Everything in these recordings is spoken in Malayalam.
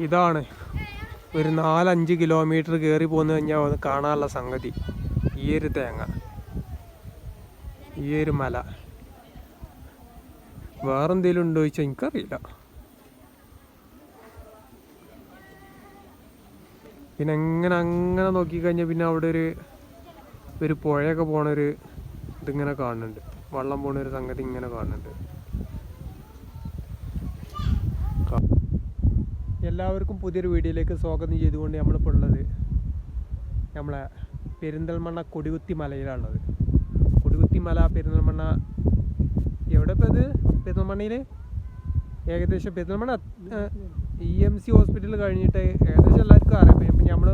ഇതാണ്. ഒരു നാലഞ്ച് കിലോമീറ്റർ കയറി പോന്നു കഴിഞ്ഞാൽ കാണാനുള്ള സംഗതി. ഈ ഒരു തേങ്ങ. ഈ ഒരു മല. വേറെന്തേലും ഉണ്ടോ ചോദിച്ചാൽ എനിക്കറിയില്ല. പിന്നെ എങ്ങനെ അങ്ങനെ നോക്കിക്കഴിഞ്ഞാൽ പിന്നെ അവിടെ ഒരു ഒരു പുഴയൊക്കെ പോണൊരു ഇതിങ്ങനെ കാണുന്നുണ്ട്. വള്ളം പോണൊരു സംഗതി ഇങ്ങനെ കാണുന്നുണ്ട്. എല്ലാവർക്കും പുതിയൊരു വീഡിയോയിലേക്ക് സ്വാഗതം ചെയ്തുകൊണ്ട് നമ്മളിപ്പോൾ ഉള്ളത് നമ്മളെ പെരിന്തൽമണ്ണ കൊടികുത്തി മലയിലാണുള്ളത്. കൊടികുത്തി മല പെരിന്തൽമണ്ണ. എവിടെ ഇപ്പോൾ ഇത്? പെരിന്തൽമണ്ണയിൽ ഏകദേശം Perinthalmanna E M C hospital കഴിഞ്ഞിട്ട് ഏകദേശം എല്ലാവർക്കും അറിയാം. ഇപ്പം നമ്മൾ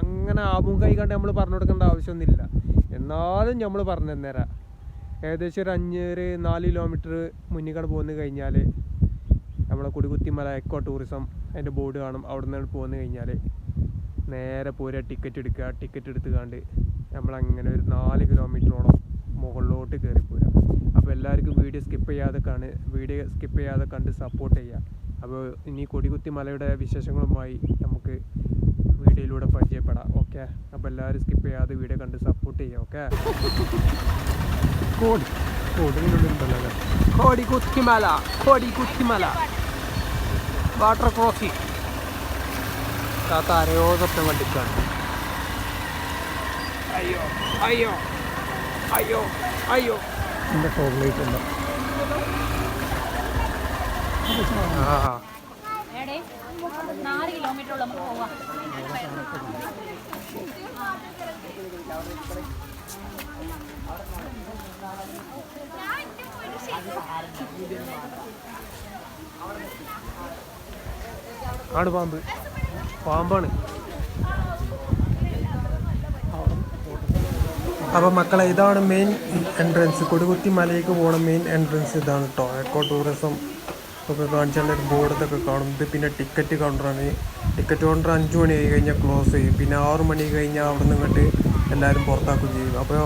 അങ്ങനെ ആമുഖമായി കണ്ട് നമ്മൾ പറഞ്ഞു കൊടുക്കേണ്ട ആവശ്യമൊന്നുമില്ല. എന്നാലും നമ്മൾ പറഞ്ഞു തന്നേരാം. ഏകദേശം ഒരു അഞ്ഞൂറ് നാല് കിലോമീറ്റർ മുന്നിൽ കണ്ട് പോകുന്നു കഴിഞ്ഞാൽ നമ്മളെ കുടികുത്തിമല എക്കോ ടൂറിസം അതിന്റെ ബോർഡ് കാണും. അവിടെ നിന്ന് പോന്നു കഴിഞ്ഞാൽ നേരെ പോരുക ടിക്കറ്റ് എടുക്കുക. ടിക്കറ്റ് എടുത്ത് കണ്ട് നമ്മളങ്ങനെ ഒരു നാല് കിലോമീറ്ററോളം മുകളിലോട്ട് കയറി പോരുക അപ്പോൾ എല്ലാവർക്കും വീഡിയോ സ്കിപ്പ് ചെയ്യാതെ കാണ് വീഡിയോ സ്കിപ്പ് ചെയ്യാതെ കണ്ട് സപ്പോർട്ട് ചെയ്യുക അപ്പോൾ ഇനി കൊടികുത്തി മലയുടെ വിശേഷങ്ങളുമായി നമുക്ക് വീഡിയോയിലൂടെ പരിചയപ്പെടാം. ഓക്കെ അപ്പോൾ എല്ലാവരും സ്കിപ്പ് ചെയ്യാതെ വീഡിയോ കണ്ട് സപ്പോർട്ട് ചെയ്യുക ഓക്കെ കോടി കോടി കൊടികുത്തിമല കോടികുത്തിമല. വാട്ടർ ക്രോസി. താത്ത അരയോ സ്വപ്നം കണ്ടിട്ടാണ് അയ്യോ അയ്യോ അയ്യോ. അയ്യോ എന്റെ ലൈറ്റ് ഉണ്ട്. ആ എടേ നാല് കിലോമീറ്റർ ഉള്ള നമുക്ക് പോവാം. ആണ് പാമ്പ്. പാമ്പാണ്. അപ്പോൾ മക്കളെ ഇതാണ് മെയിൻ എൻട്രൻസ് കൊടുകുത്തി മലയിലേക്ക് പോണ മെയിൻ എൻട്രൻസ് ഇതാണ് കേട്ടോ എക്കോ ടൂറിസം ഒക്കെ കാണിച്ചാൽ ഒരു ബോർഡ് ഇതൊക്കെ കാണും. ഇത് പിന്നെ ടിക്കറ്റ് കൗണ്ടറാണ് ടിക്കറ്റ് കൗണ്ടർ അഞ്ച് മണി ആയി കഴിഞ്ഞാൽ ക്ലോസ് ചെയ്യും. പിന്നെ ആറ് മണി കഴിഞ്ഞാൽ അവിടെ നിന്ന് ഇങ്ങോട്ട് എല്ലാവരും പുറത്താക്കുകയും ചെയ്യും. അപ്പോൾ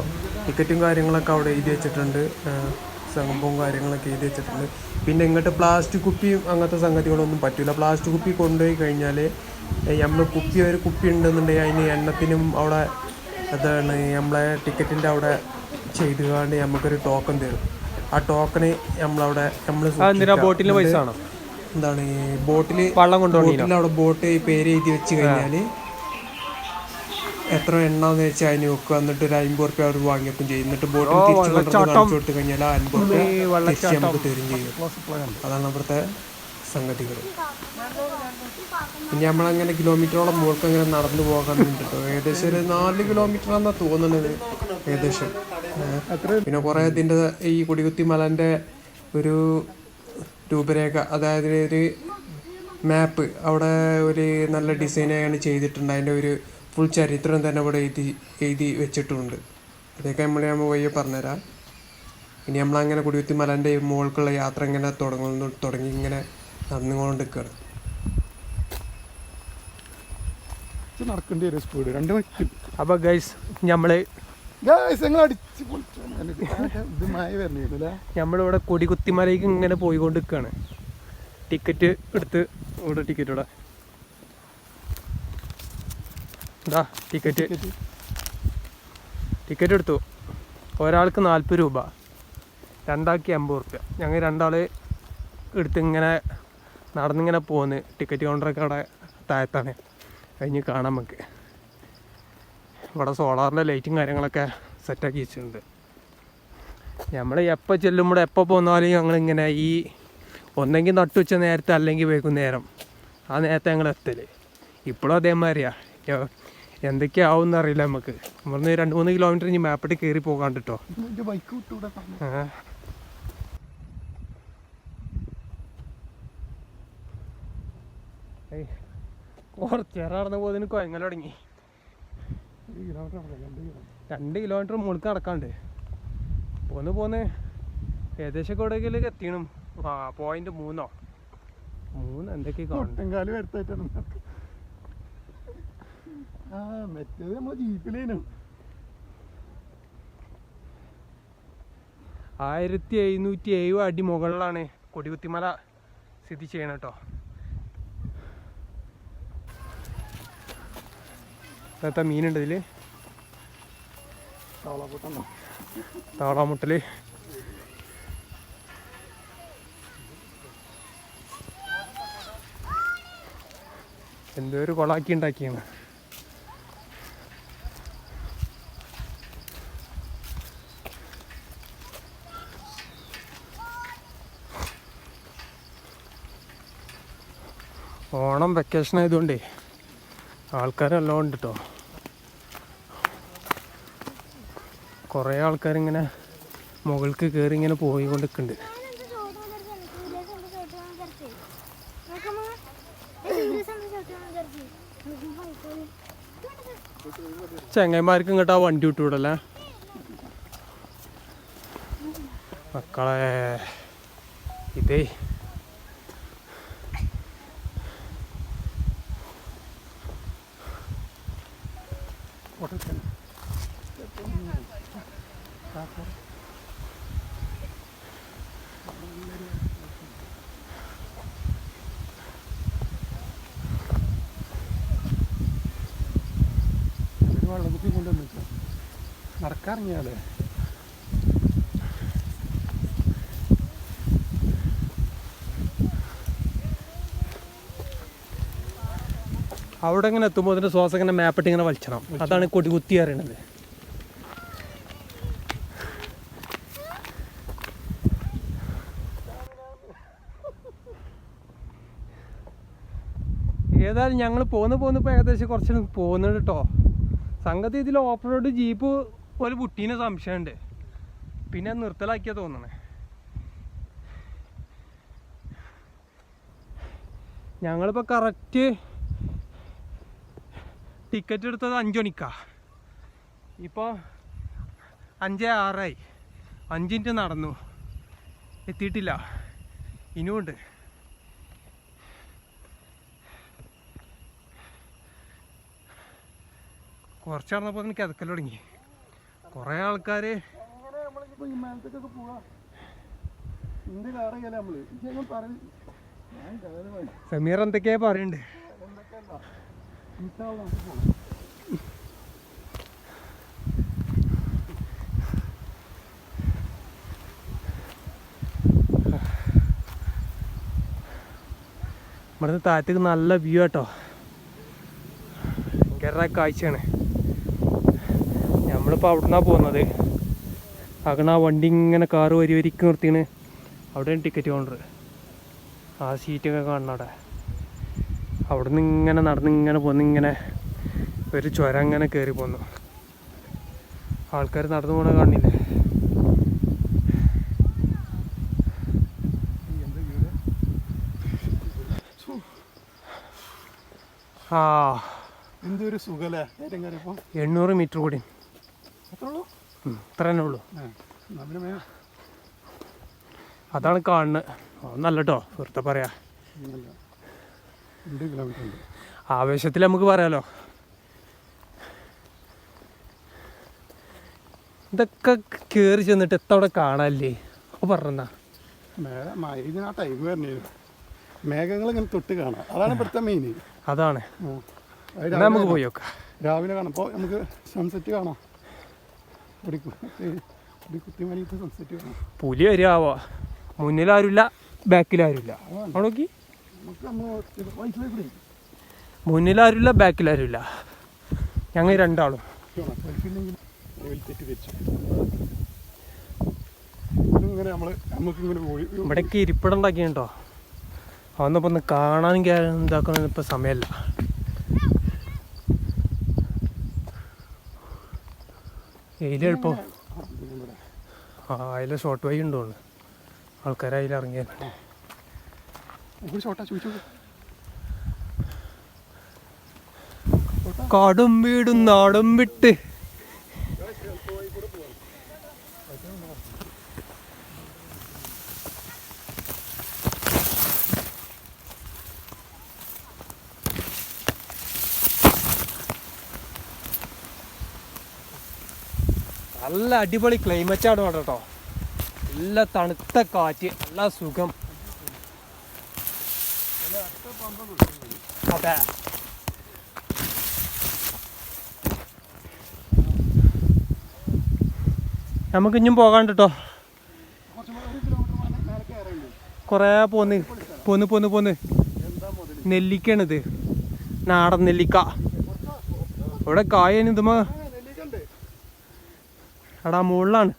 ടിക്കറ്റും കാര്യങ്ങളൊക്കെ അവിടെ എഴുതി വെച്ചിട്ടുണ്ട്. ഏഹ് സംഭവവും കാര്യങ്ങളൊക്കെ എഴുതി വെച്ചിട്ടുണ്ട്. പിന്നെ ഇങ്ങോട്ട് പ്ലാസ്റ്റിക് കുപ്പിയും അങ്ങനത്തെ സംഗതികളൊന്നും പറ്റില്ല പ്ലാസ്റ്റിക് കുപ്പി കൊണ്ടുപോയി കഴിഞ്ഞാൽ നമ്മൾ കുപ്പി ഒരു കുപ്പി ഉണ്ടെന്നുണ്ടെങ്കിൽ അതിന് എണ്ണത്തിനും അവിടെ അതാണ് നമ്മളെ ടിക്കറ്റിന്റെ അവിടെ ചെയ്ത് കാണ്ട് നമുക്കൊരു ടോക്കൺ തരും. ആ ടോക്കണ് നമ്മളവിടെ നമ്മൾ ബോട്ടിൽ പൈസ എന്താണ് ഈ ബോട്ടിൽ വള്ളം കൊണ്ടുപോകണം അവിടെ ബോട്ട് പേര് എഴുതി വെച്ച് കഴിഞ്ഞാൽ എത്ര എണ്ണാന്ന് വെച്ചാൽ അതിന് വെക്കുക എന്നിട്ട് ഒരു അമ്പത് റുപ്യ അവർ വാങ്ങിയപ്പം ചെയ്യും. എന്നിട്ട് ബോട്ടിൽ തിരിച്ചു കൊണ്ടുവന്ന് കാണിച്ചു കൊടുത്തു കഴിഞ്ഞാൽ ആ അൻപത് റുപ്യ തിരിച്ച് നമുക്ക് തരും ചെയ്യും. അതാണ് അവിടുത്തെ സംഗതികൾ. പിന്നെ നമ്മളങ്ങനെ കിലോമീറ്ററോളം മുകൾക്ക് അങ്ങനെ നടന്നു പോകാൻ വേണ്ടിട്ടോ. ഏകദേശം ഒരു നാല് കിലോമീറ്റർ ആണെന്നാ തോന്നുന്നത് ഏകദേശം. പിന്നെ കുറേ ഇതിന്റെ ഈ കൊടികുത്തി മലന്റെ ഒരു രൂപരേഖ അതായത് ഒരു മാപ്പ് അവിടെ ഒരു നല്ല ഡിസൈനായാണ് ചെയ്തിട്ടുണ്ട്. അതിന്റെ ഒരു ഫുൾ ചരിത്രം തന്നെ ഇവിടെ എഴുതി എഴുതി വെച്ചിട്ടുണ്ട്. അതൊക്കെ നമ്മൾ നമ്മൾ വയ്യ പറഞ്ഞുതരാം. ഇനി നമ്മളങ്ങനെ കുടിയുത്തി മലന്റെ മുകൾക്കുള്ള യാത്ര ഇങ്ങനെ തുടങ്ങുന്നു തുടങ്ങി ഇങ്ങനെ നടന്നുകൊണ്ട് നിൽക്കുകയാണ് നടക്കേണ്ടി വരും സ്പീഡ് രണ്ട് മണിക്ക് അപ്പോൾ ഗൈസ് നമ്മൾ ഗായ്സ് ഞങ്ങൾ അടിച്ച് പൊളിച്ചു എന്നിട്ട് ആകെ ഇത് മായ വരണല്ലേ നമ്മളിവിടെ കൊടികുത്തിമലയ്ക്ക് ഇങ്ങനെ പോയിക്കൊണ്ട് നിൽക്കുകയാണ് ടിക്കറ്റ് എടുത്ത് ഇവിടെ ടിക്കറ്റ് ഇവിടെ. ഇതാ ടിക്കറ്റ് ടിക്കറ്റ് എടുത്തു. ഒരാൾക്ക് നാൽപ്പത് രൂപ. രണ്ടാൾക്ക് എൺപത് റുപ്യ. ഞങ്ങൾ രണ്ടാൾ എടുത്ത് ഇങ്ങനെ നടന്നിങ്ങനെ പോന്ന്. ടിക്കറ്റ് കൗണ്ടറൊക്കെ അവിടെ താഴത്താണ്. കഴിഞ്ഞ് കാണാൻ നമുക്ക്. ഇവിടെ സോളാറിന്റെ ലൈറ്റും കാര്യങ്ങളൊക്കെ സെറ്റാക്കി വെച്ചിട്ടുണ്ട്. നമ്മൾ എപ്പോൾ ചെല്ലുമ്പോൾ എപ്പോൾ പോന്നാലും ഞങ്ങളിങ്ങനെ ഈ ഒന്നെങ്കിൽ നട്ടുവെച്ച നേരത്തെ അല്ലെങ്കിൽ വൈകുന്നേരം ആ നേരത്തെ ഞങ്ങൾ എത്തൽ. ഇപ്പോഴും അതേമാതിരിയാ. യോ- എന്തൊക്കെയാവും അറിയില്ല നമുക്ക് ഇവിടുന്ന് രണ്ട് മൂന്ന് കിലോമീറ്റർ ഇനി മാപ്പിട്ട് കയറി പോകാണ്ട് കേട്ടോ ബൈക്ക് വിട്ടൂടെ കുറച്ച് നേരം നടന്നു പോകുന്നതിന് കുഴങ്ങൽ തുടങ്ങി. രണ്ട് കിലോമീറ്റർ മുകളിൽ നടക്കാണ്ട് പോന്ന് പോന്ന് ഏകദേശം എവിടെയെങ്കിലും എത്തിയണം. ആ പോയിന്റ് മൂന്നോ? മൂന്ന് എന്തൊക്കെ കാണും ആ മറ്റേത് നമ്മളെ ജീപ്പിലേനു. ആയിരത്തി എഴുന്നൂറ്റി എഴുപത് അടി മുകളിലാണ് കൊടികുത്തിമല സ്ഥിതി ചെയ്യണം കേട്ടോ. ഇന്നത്തെ മീനുണ്ട് ഇതിൽ താളാമുട്ടൽ എന്തോ ഒരു കൊളാക്കി ഉണ്ടാക്കിയാണ്. ഓണം വെക്കേഷൻ ആയതുകൊണ്ടേ ആൾക്കാരെല്ലാം ഉണ്ട് കേട്ടോ കുറേ ആൾക്കാരിങ്ങനെ മുകൾക്ക് കയറി ഇങ്ങനെ പോയി കൊണ്ടിരിക്കുന്നുണ്ട് ചെങ്ങന്മാർക്ക് ഇങ്ങോട്ട് ആ വണ്ടി വിട്ടുവിടല്ലേ? മക്കളെ ഇതേ ഒരു വെള്ളക്കുപ്പി കൊണ്ടുവന്നു നടക്കാറിഞ്ഞാലേ അവിടെ ഇങ്ങനെ എത്തുമ്പോൾ അതിന്റെ ശ്വാസം ഇങ്ങനെ മാപ്പിട്ട് ഇങ്ങനെ വലിച്ചണം. അതാണ് കൊടികുത്തി അറിയണത്. ഏതായാലും ഞങ്ങൾ പോന്ന് പോന്നിപ്പോൾ ഏകദേശം കുറച്ച് പോകുന്നുണ്ട് കേട്ടോ സംഗതി ഇതിൽ ഓഫ് റോഡ് ജീപ്പ് ഒരു പുട്ടീനെ സംശയമുണ്ട് പിന്നെ നിർത്തലാക്കിയാ തോന്നണേ. ഞങ്ങളിപ്പോൾ കറക്റ്റ് ടിക്കറ്റ് എടുത്തത് അഞ്ച് മണിക്കാ ഇപ്പോൾ അഞ്ച് ആറായി. അഞ്ച് മിനിറ്റ് നടന്നു. എത്തിയിട്ടില്ല. ഇനിയുണ്ട്. കുറച്ച് നടന്നപ്പോൾ എനിക്ക് കിതക്കൽ തുടങ്ങി. കുറേ ആൾക്കാർ സമീർ എന്തൊക്കെയാ പറയുന്നുണ്ട്? ഇവിടുന്ന് താഴത്തേക്ക് നല്ല വ്യൂ ആട്ടോ. ഭയങ്കര കാഴ്ചയാണ്. നമ്മളിപ്പോൾ അവിടുന്നാണ് പോകുന്നത്. അകണ വണ്ടി ഇങ്ങനെ കാറ് വരി വരിക്ക് നിർത്തിയാണ്. അവിടെയാണ് ടിക്കറ്റ് കൗണ്ടർ ആ സീറ്റൊക്കെ കാണണം അവിടെ. അവിടുന്ന് ഇങ്ങനെ നടന്ന് ഇങ്ങനെ പോന്ന് ഇങ്ങനെ ഒരു ചുരം അങ്ങനെ കയറി പോന്നു. ആൾക്കാർ നടന്നു പോണ കാണില്ലേ? ആ. എന്തൊരു സുഖല്ലേ? എണ്ണൂറ് മീറ്റർ കൂടി. ഇത്ര തന്നെ ഉള്ളൂ. അതാണ് കാണുന്നത്. ഒന്നല്ല കേട്ടോ വെറുതെ പറയാ. രണ്ട് കിലോമീറ്റർ ഉണ്ട്. ആവേശത്തിൽ നമുക്ക് പറയാലോ? ഇതൊക്കെ കേറി ചെന്നിട്ട് എത്തവിടെ കാണാല്ലേ അപ്പോൾ പറഞ്ഞാ ഇതിന് ടൈം വരണേനു മേഘങ്ങൾ ഇങ്ങനെ തൊട്ട് കാണാം. അതാണ് ഇവിടുത്തെ മെയിൻ അതാണ്. നമുക്ക് പോയി നോക്കാം. രാവിലെ കാണാം. അപ്പോൾ നമുക്ക് സൺസെറ്റ് കാണാം. സൺസെറ്റ് പുലി വരികയാവോ മുന്നിലാരുമില്ല ബാക്കിലാരുമില്ല. അവിടെ നോക്കി. നമുക്ക് ആരുമില്ല ബാക്കിൽ ആരുമില്ല ഞങ്ങൾ രണ്ടാളും. ഇവിടേക്ക് ഇരിപ്പിടം ഉണ്ടാക്കിയോ അതൊന്നിപ്പോൾ ഒന്ന് കാണാനും ഇതാക്കുന്ന ഇപ്പോൾ സമയമല്ല എളുപ്പം. ആ, അതിൽ ഷോർട്ട് വൈ ഉണ്ടോ ആൾക്കാർ അതിൽ ഒരു ഷോട്ടാ ചോദിച്ചു. കാടും വീടും നാടും വിട്ട്. നല്ല അടിപൊളി ക്ലൈമറ്റാണ് കേട്ടോ. നല്ല തണുത്ത കാറ്റ് നല്ല സുഖം. Not bad. നമുക്ക് ഇനിയും പോകാണ്ട് കേട്ടോ കുറേ പോന്ന്. പോന്ന് പോന്ന് പോന്ന്. നെല്ലിക്കാണിത് നാടൻ നെല്ലിക്ക. ഇവിടെ കായന് ഇതുമ എടാ മുകളിലാണ്.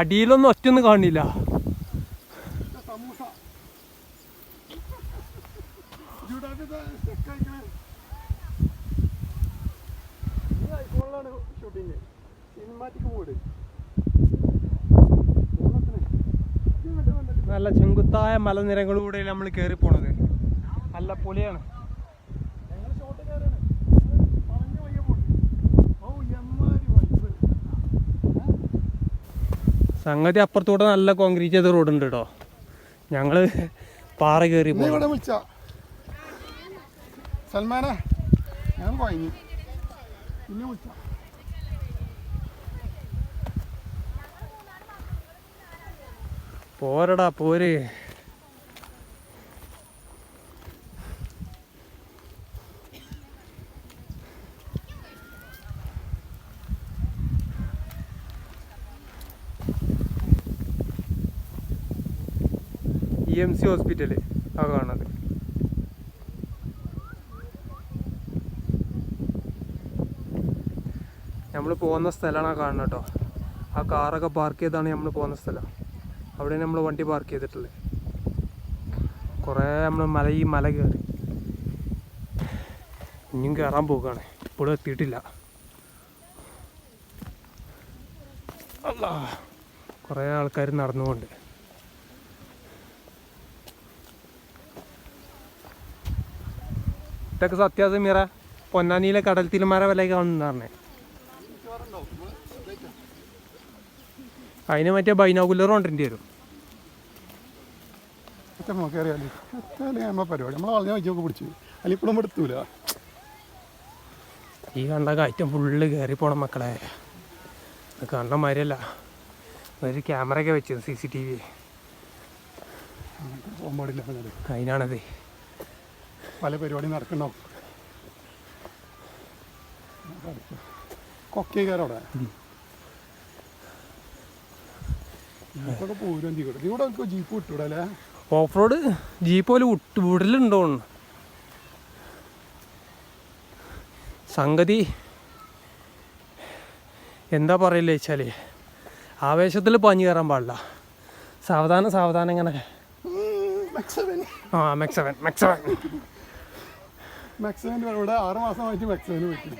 അടിയിലൊന്നും ഒറ്റയൊന്നും കാണില്ല. നല്ല ചെങ്കുത്തായ മലനിരകളിലൂടെ നമ്മൾ കയറി പോണത്. നല്ല വൈബ്. സംഗതി അപ്പുറത്തൂടെ നല്ല കോൺക്രീറ്റ് ചെയ്ത റോഡ് ഉണ്ട് കേട്ടോ ഞങ്ങൾ പാറ കയറി സൽമാനെ ഞാൻ കുഴങ്ങി പിന്നെ വിളിച്ച? പോരടാ പോര്. ഇ എം സി ഹോസ്പിറ്റൽ ആ കാണുന്നത്. നമ്മൾ പോകുന്ന സ്ഥലമാണ് ആ കാണുന്നത് കേട്ടോ. ആ കാറൊക്കെ പാർക്ക് ചെയ്താണ് നമ്മൾ പോകുന്ന സ്ഥലം. അവിടെ നമ്മൾ വണ്ടി പാർക്ക് ചെയ്തിട്ടുള്ളത് കുറേ നമ്മൾ മല ഈ മല കയറി ഇനിയും കയറാൻ പോകുകയാണ് ഇപ്പോഴും എത്തിയിട്ടില്ല. അല്ല കുറേ ആൾക്കാർ നടന്നുകൊണ്ട്. ഇതൊക്കെ സത്യാസം മീറ പൊന്നാനിയിലെ കടൽ തിരുമാര വില കാണുന്നതാണ് അതിന് മറ്റേ ബൈനോക്കുലർ കൊണ്ടിട്ട് വരും. നോക്കി അറിയാലേ. എത്ര നമ്മ പരിപാടി. നമ്മൾ വളഞ്ഞ വയ്ക്കൊക്കെ പിടിച്ചു. അല്ലെങ്കിൽ ഇപ്പോഴും എടുത്തൂല ഈ കണ്ട കയറ്റം ഫുള്ള് കയറി പോണം മക്കളെ. കണ്ട മാതിരിയല്ല ഒരു ക്യാമറയൊക്കെ വെച്ചു സി സി ടി വി അതിനാണത്. പല പരിപാടി നടക്കണോ? കൊക്കെ കൊക്കേക്കാരവിടെ ജീപ്പൊക്കെ പോരും ജീപ്പ് ഇവിടെ ജീപ്പ് കിട്ടൂടല്ലേ ഓഫ് റോഡ് ജീപ്പ് പോലെ വിടലുണ്ടോ സംഗതി എന്താ പറയില്ല വെച്ചാൽ ആവേശത്തിൽ പഞ്ഞു കയറാൻ പാടില്ല. സാവധാനം സാവധാനം ഇങ്ങനെ. ആ മെക്സവൻ മെക്സവൻ മെക്സവൻ ഇവിടെ ആറ് മാസമായിട്ട് മെക്സവന് പറ്റി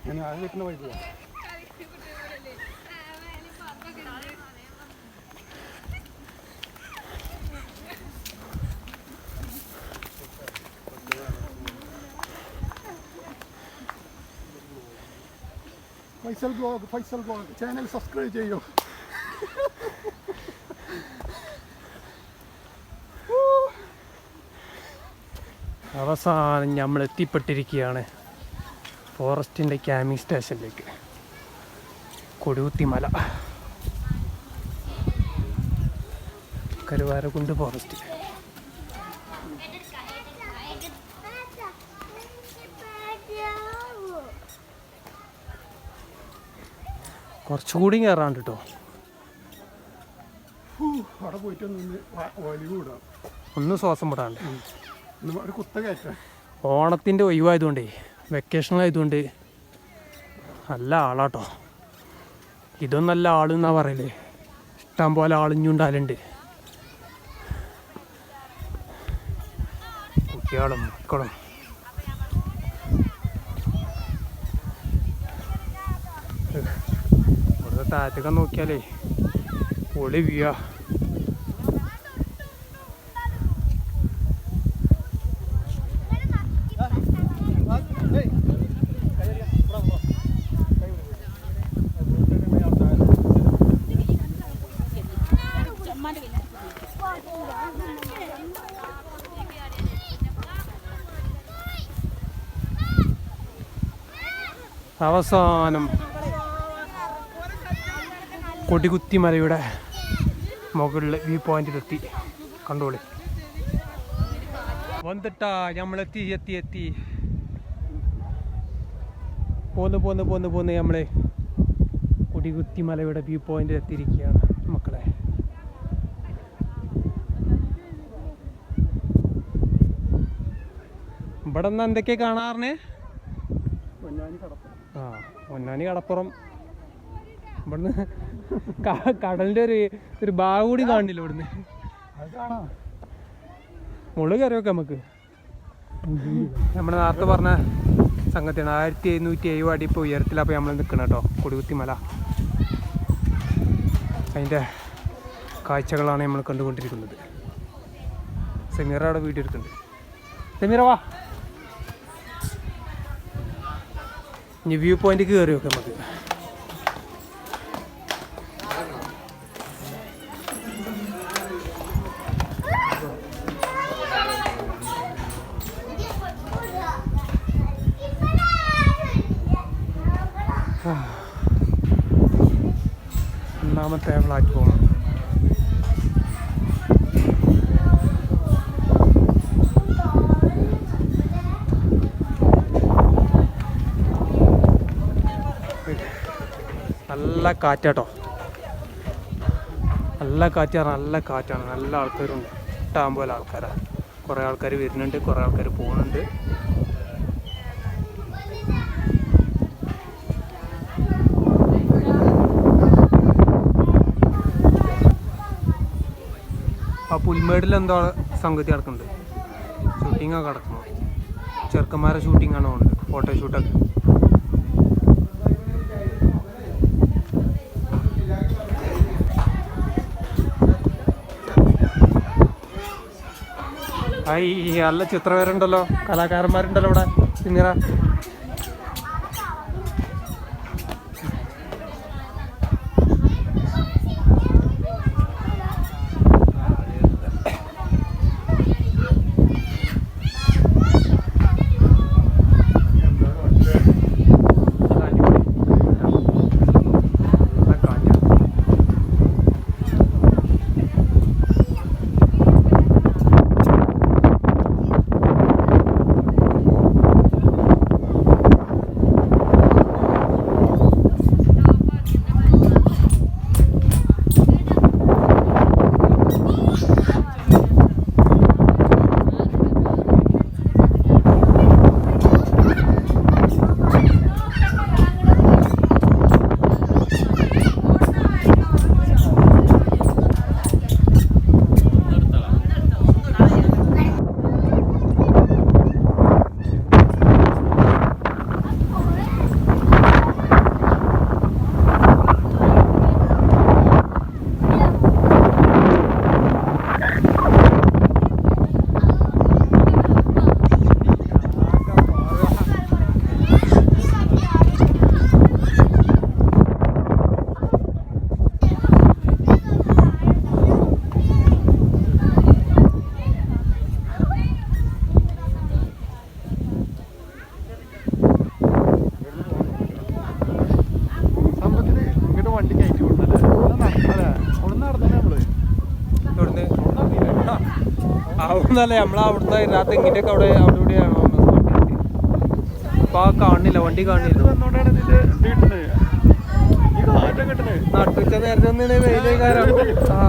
അങ്ങനെ ആരും കിട്ടുന്ന വൈകില്ല Faisal blog Faisal blog. Channel subscribe ചെയ്യൂ. അവസാനം നമ്മൾ എത്തിപ്പെട്ടിരിക്കുകയാണ് ഫോറസ്റ്റിന്റെ ക്യാമ്പിംഗ് സ്റ്റേഷനിലേക്ക്. കൊടുകുത്തിമല. കരുവാരക്കുണ്ട് ഫോറസ്റ്റ്. കുറച്ചുകൂടി കയറാണ്ട് കേട്ടോ അവിടെ പോയിട്ട് ഒന്ന് ശ്വാസം വിടാണ്ട്. ഓണത്തിന്റെ ഒഴിവായതുകൊണ്ടേ വെക്കേഷനായതുകൊണ്ട് നല്ല ആളാട്ടോ. ഇതൊന്നും നല്ല ആളെന്നാ പറയൽ. ഇഷ്ടം പോലെ ആളിഞ്ഞുണ്ടാലുണ്ട് കുട്ടികളും മക്കളും ഇവിടെ താഴത്തൊക്കെ നോക്കിയാലേ പൊളി വ്യൂ അവസാനം കൊടികുത്തി മലയുടെ മുകളിൽ വ്യൂ പോയിന്റിലെത്തി. കണ്ടോളി. വന്നിട്ടാ നമ്മളെത്തി എത്തി എത്തി. പോന്ന് പോന്ന് പോന്ന് പോന്ന് നമ്മൾ കൊടികുത്തി മലയുടെ വ്യൂ പോയിന്റിൽ എത്തിയിരിക്കുകയാണ് മക്കളെ. ഇവിടെ നിന്ന് എന്തൊക്കെയാ കാണാറിനെ പൊന്നാനി കടപ്പുറം. ആ പൊന്നാനി കടപ്പുറം. ഇവിടുന്ന് കടലിന്റെ ഒരു ഒരു ഭാഗം കൂടി കാണില്ല ഇവിടുന്ന്? മുളക് കറിയൊക്കെ നമുക്ക്. നമ്മൾ നേരത്തെ പറഞ്ഞ സംഗതിയാണ്. ആയിരത്തി എഴുന്നൂറ്റി എഴുപത് അടി ഇപ്പോൾ ഉയരത്തിലാണ് നമ്മൾ നിൽക്കണം കേട്ടോ കൊടികുത്തിമല. അതിന്റെ കാഴ്ചകളാണ് നമ്മൾ കണ്ടുകൊണ്ടിരിക്കുന്നത്. സെമീറ അവിടെ വീഡിയോ എടുക്കുന്നുണ്ട് സെമീറ വാ. ഇനി വ്യൂ പോയിന്റ് കയറി വെക്കാം നമുക്ക്. ഒന്നാമത്തെ പ്ലാറ്റ്ഫോം നല്ല കാറ്റാട്ടോ നല്ല കാറ്റാണ് നല്ല കാറ്റാണ്. നല്ല ആൾക്കാരുണ്ട്. ഇഷ്ടം പോലെ ആൾക്കാരാണ് കുറേ ആൾക്കാർ വരുന്നുണ്ട് കുറേ ആൾക്കാർ പോകുന്നുണ്ട്. ആ പുൽമേടിൽ എന്തോ സംഗതി നടക്കുന്നുണ്ട്. ഷൂട്ടിങ്ങൊക്കെ നടക്കുന്നു. ചെറുക്കന്മാരെ ഷൂട്ടിംഗ് ആണോ ഉണ്ട് ഫോട്ടോ ഷൂട്ടൊക്കെ ഹായ് നല്ല ചിത്രകാരുണ്ടല്ലോ കലാകാരന്മാരുണ്ടല്ലോ ഇവിടെ. സിനിറ അവിടുന്നല്ലേ നമ്മളെ അവിടുത്തെ രാത്രി ഇങ്ങോട്ടൊക്കെ അവിടെ അവിടെ ഇവിടെയാണോ അപ്പൊ ആ കാണില്ല വണ്ടി കാണില്ല. നട്ടുച്ച നേരത്തെ ഒന്നിനെ വെയിലേക്കാരാണ് ആ.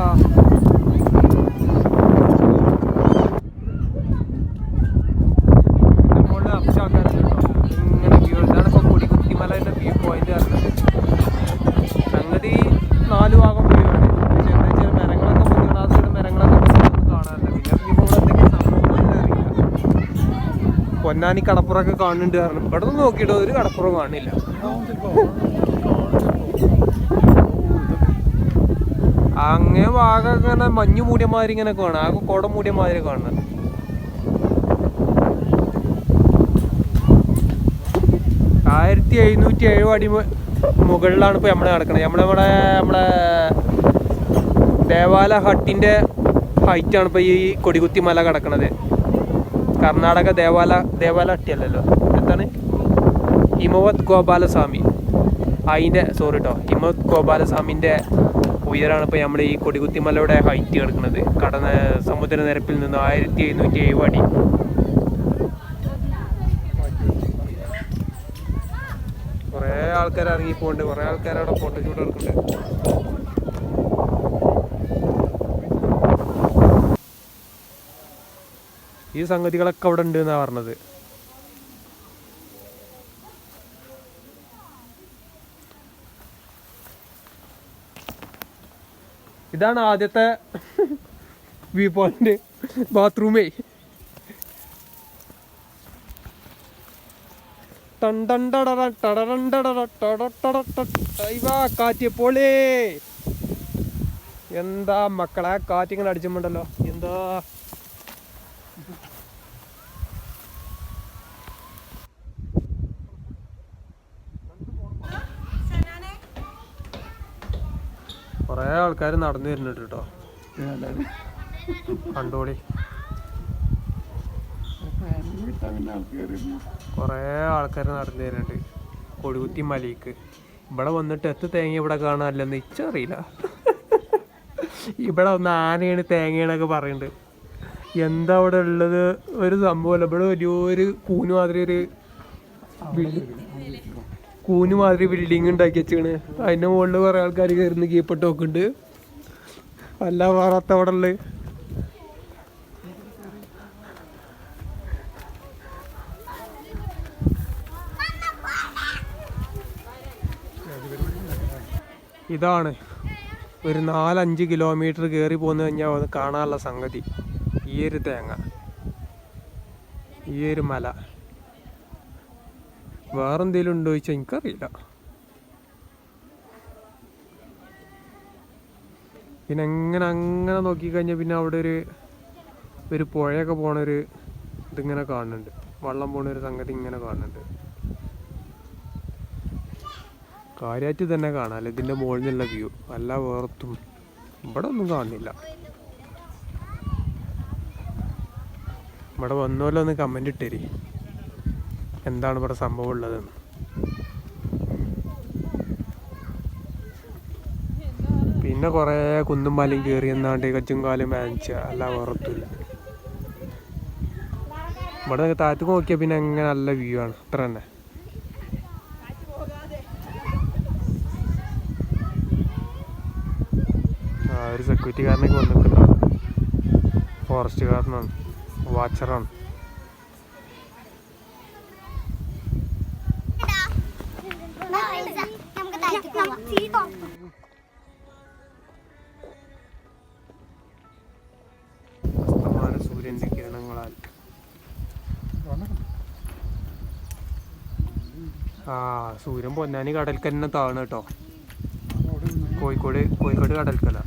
പൊന്നാനി കടപ്പുറമൊക്കെ കാണുന്നുണ്ട് കാരണം ഇവിടെ നിന്ന് നോക്കിയിട്ട് ഒരു കടപ്പുറം കാണില്ല. അങ്ങനെ ഭാഗം ഇങ്ങനെ മഞ്ഞ് മൂടിയ മാതിരി ഇങ്ങനെ കാണാം. ആകെ കുട മൂടിയ മാതിരി കാണുന്നത് ആയിരത്തി എഴുന്നൂറ്റി എഴുപത് അടി മുകളിലാണ് ഇപ്പോൾ നമ്മൾ നടക്കുന്നത് നമ്മൾ നമ്മുടെ നമ്മുടെ ദേവാല ഹട്ടിന്റെ ഹൈറ്റാണ് ഇപ്പോൾ ഈ കൊടികുത്തി മല കിടക്കുന്നത് കർണാടക ദേവാല ദേവാല അട്ടിയല്ലല്ലോ? എന്താണ്? ഹിമവത് ഗോപാലസ്വാമി. അതിന്റെ സോറി കേട്ടോ ഹിമവത് ഗോപാലസ്വാമിന്റെ ഉയരാണ് ഇപ്പോൾ നമ്മൾ ഈ കൊടികുത്തിമലയുടെ ഹൈറ്റ് കിടക്കുന്നത് കടന്ന സമുദ്രനിരപ്പിൽ നിന്ന് ആയിരത്തി എഴുന്നൂറ്റി എഴുപത് അടി. കുറേ ആൾക്കാർ ഇറങ്ങി പോകുന്നുണ്ട് കുറേ ആൾക്കാർ അവിടെ ഫോട്ടോഷൂട്ട് എടുക്കുന്നുണ്ട്. ഈ സംഗതികളൊക്കെ അവിടെ ഉണ്ട് എന്നാണ് പറഞ്ഞത്. ഇതാണ് ആദ്യത്തെ വ്യൂ പോയിന്റ്. ബാത്റൂമേ. കാറ്റ് പൊളേ. എന്താ മക്കളെ കാറ്റിങ്ങനെ അടിച്ചുമ്പോണ്ടല്ലോ എന്താ? കൊറേ ആൾക്കാർ നടന്നു വരുന്നുണ്ട് കേട്ടോ. കണ്ടോളി. കുറേ ആൾക്കാർ നടന്നു വരുന്നുണ്ട്. കൊടികുത്തി മലയ്ക്ക് ഇവിടെ വന്നിട്ട് എത്ര തേങ്ങ ഇവിടെ കാണാനില്ലെന്ന് ഇച്ചറിയില്ല. ഇവിടെ ഒന്ന് ആനയാണ് തേങ്ങയാണൊക്കെ പറയുന്നുണ്ട് എന്താ അവിടെ ഉള്ളത്? ഒരു സംഭവമല്ല ഇവിടെ വലിയൊരു കൂന് മാതിരി ഒരു കൂന് മാതിരി ബിൽഡിംഗ് ഉണ്ടാക്കി വെച്ചാണ് അതിന്റെ മുകളിൽ കുറെ ആൾക്കാർ കയറുന്ന കീപ്പിട്ട് നോക്കുന്നുണ്ട്. അല്ല മാറാത്ത അവിടെ ഉള്ളത് ഇതാണ് ഒരു നാലഞ്ച് കിലോമീറ്റർ കയറി പോന്നു കഴിഞ്ഞാൽ കാണാനുള്ള സംഗതി. ഈ ഒരു തേങ്ങ. ഈ ഒരു മല. വേറെന്തേലും ഉണ്ടോ ചോദിച്ചാൽ എനിക്കറിയില്ല. പിന്നെ എങ്ങനെ അങ്ങനെ നോക്കിക്കഴിഞ്ഞാൽ പിന്നെ അവിടെ ഒരു ഒരു പുഴയൊക്കെ പോണൊരു ഇതിങ്ങനെ കാണുന്നുണ്ട്. വള്ളം പോണ ഒരു സംഗതി ഇങ്ങനെ കാണുന്നുണ്ട്. കാര്യമായിട്ട് തന്നെ കാണാമല്ലോ ഇതിന്റെ മുകളിൽ നിന്നുള്ള വ്യൂ അല്ല വേർത്തും ഇവിടെ ഒന്നും കാണുന്നില്ല. ഇവിടെ വന്നോലൊന്ന് കമന്റ് ഇട്ടേരി. എന്താണ് ഇവിടെ സംഭവം ഉള്ളതെന്ന് പിന്നെ കുറേ കുന്നും മലയും കയറി എന്നാണ്ട് കച്ചും കാലും വാങ്ങിച്ച അല്ല ഉറത്തില്ല ഇവിടെ താഴത്ത് നോക്കിയാൽ പിന്നെ അങ്ങനെ നല്ല വ്യൂ ആണ്. അത്ര തന്നെ. ആ ഒരു സെക്യൂരിറ്റിക്കാരനൊക്കെ വന്നിട്ടുണ്ടാവും ഫോറസ്റ്റുകാരനാണ് വാച്ചറാണ് നമുക്ക് താഴ്ത്തി പോവാം സൂര്യന്റെ കിരണങ്ങളാൽ. ആ സൂര്യൻ പൊന്നാനി കടൽക്കന്നെ താണ് കേട്ടോ കോഴിക്കോട് കോഴിക്കോട് കടൽക്കല